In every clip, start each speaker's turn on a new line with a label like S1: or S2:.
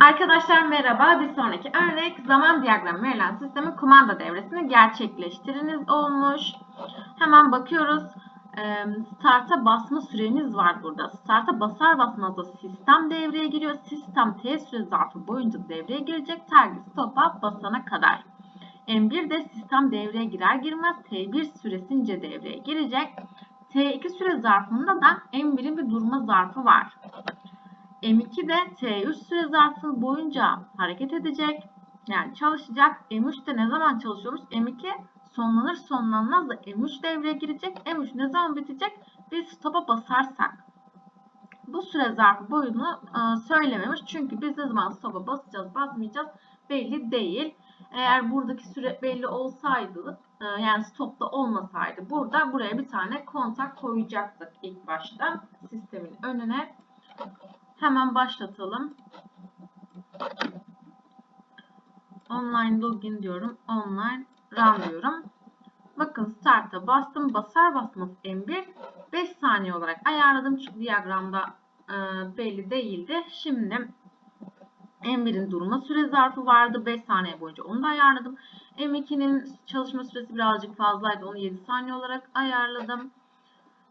S1: Arkadaşlar merhaba. Bir sonraki örnek zaman diyagramı verilen sistemin kumanda devresini gerçekleştiriniz olmuş. Hemen bakıyoruz. Ee, Start'a basma süremiz var burada. Start'a basar basmaz da sistem devreye giriyor. Sistem T süre zarfı boyunca devreye girecek. Tergi stop'a basana kadar. M1 de sistem devreye girer girmez T1 süresince devreye girecek. T2 süre zarfında da M1'in bir durma zarfı var. M2 de T3 süre zarfı boyunca hareket edecek. Yani çalışacak. M3 de ne zaman çalışıyormuş? M2 sonlanır sonlanmaz da M3 devreye girecek. M3 ne zaman bitecek? Biz stop'a basarsak. Bu süre zarfı boyunu e, söylememiş. Çünkü biz ne zaman stop'a basacağız basmayacağız belli değil. Eğer buradaki süre belli olsaydı e, yani stopta olmasaydı burada buraya bir tane kontak koyacaktık ilk başta sistemin önüne. Hemen başlatalım. Online login diyorum. Online run diyorum. Bakın start'a bastım. Basar basmaz M1 5 saniye olarak ayarladım. Çünkü diyagramda e, belli değildi. Şimdi M1'in durma süre zarfı vardı. 5 saniye boyunca onu da ayarladım. M2'nin çalışma süresi birazcık fazlaydı. Onu 7 saniye olarak ayarladım.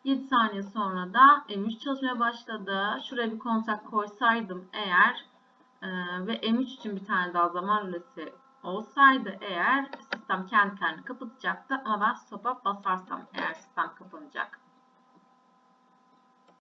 S1: 7 saniye sonra da M3 çalışmaya başladı. Şuraya bir kontak koysaydım eğer e, ve M3 için bir tane daha zaman rölesi olsaydı eğer sistem kendi kendini kapatacaktı ama ben stop'a basarsam eğer sistem kapanacak.